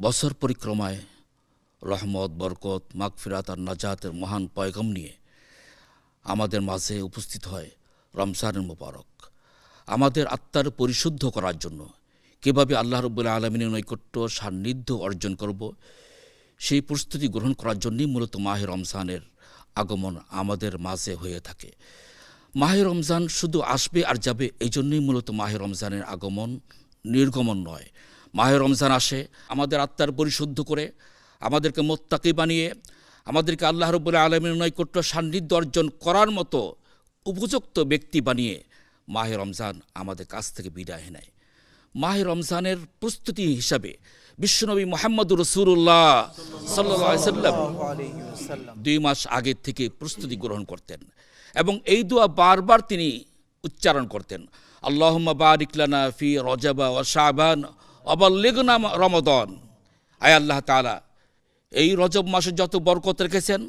বছর পরিক্রমায় রহমত, বরকত, মাগফিরাত আর নাজাতের মহান পয়গম নিয়ে আমাদের মাঝে উপস্থিত হয় রমজানের মোবারক। আমাদের আত্মার পরিশুদ্ধ করার জন্য কীভাবে আল্লাহ রব্বুল আলমিনের নৈকট্য সান্নিধ্য অর্জন করব, সেই প্রস্তুতি গ্রহণ করার জন্যই মূলত মাহে রমজানের আগমন আমাদের মাঝে হয়ে থাকে। মাহে রমজান শুধু আসবে আর যাবে এই জন্যই মূলত মাহে রমজানের আগমন নির্গমন নয়। মাহে রমজান আসে, আমাদের আত্মার পরিশুদ্ধ করে, আমাদেরকে মোত্তাকি বানিয়ে, আমাদেরকে আল্লাহ রব্বুল আলমীর নৈকট্য সান্নিধ্য অর্জন করার মতো উপযুক্ত ব্যক্তি বানিয়ে মাহে রমজান আমাদের কাছ থেকে বিদায় নেয়। মাহে রমজানের প্রস্তুতি হিসাবে বিশ্বনবী মোহাম্মদ রসুল্লাহ সাল্লাম দুই মাস আগে থেকে প্রস্তুতি গ্রহণ করতেন এবং এই দোয়া বারবার তিনি উচ্চারণ করতেন। আল্লাহম্মা বারিকলানা ফি রজাবা ও শাহবান অবাল্লেগনা রমদন। আয় আল্লাহ তালা এই রজব মাসে যত বরকত রেখেছেন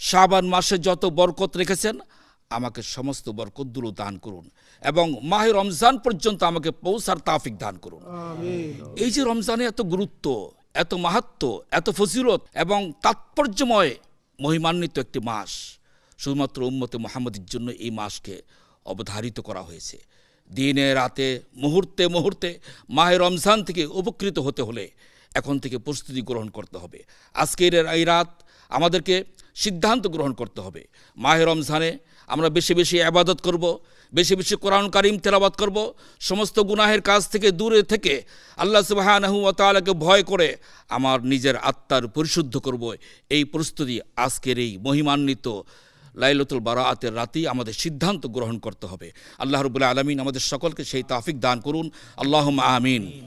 শাবান মাসে যত বরকত রেখেছেন আমাকে সমস্ত বরকত বরকতগুলো দান করুন এবং মাহে রমজান পর্যন্ত আমাকে পৌঁছার তাফিক দান করুন। এই যে রমজানে এত গুরুত্ব এত মাহাত্ম এত ফজিলত এবং তাৎপর্যময় মহিমান্বিত একটি মাস শুধুমাত্র উম্মতে মোহাম্মদের জন্য এই মাসকে অবধারিত করা হয়েছে। দিনে, রাতে, মুহূর্তে মুহূর্তে, মাহে রমজান থেকে উপকৃত হতে হলে এখন থেকে প্রস্তুতি গ্রহণ করতে হবে। আজকের এই রাত আমাদেরকে সিদ্ধান্ত গ্রহণ করতে হবে। মাহে রমজানে আমরা বেশি বেশি আবাদত করব, বেশি বেশি কোরআন কারিম তেলাবাদ করব, সমস্ত গুনাহের কাজ থেকে দূরে থেকে আল্লাহ সুবাহানহু তালাকে ভয় করে আমার নিজের আত্মার পরিশুদ্ধ করব। এই প্রস্তুতি আজকের এই মহিমান্বিত লাইলতুল বারাআতের রাতেই আমাদের সিদ্ধান্ত গ্রহণ করতে হবে। আল্লাহ রবুল্লা আলমিন আমাদের সকলকে সেই তাফিক দান করুন। আল্লাহ আমিন।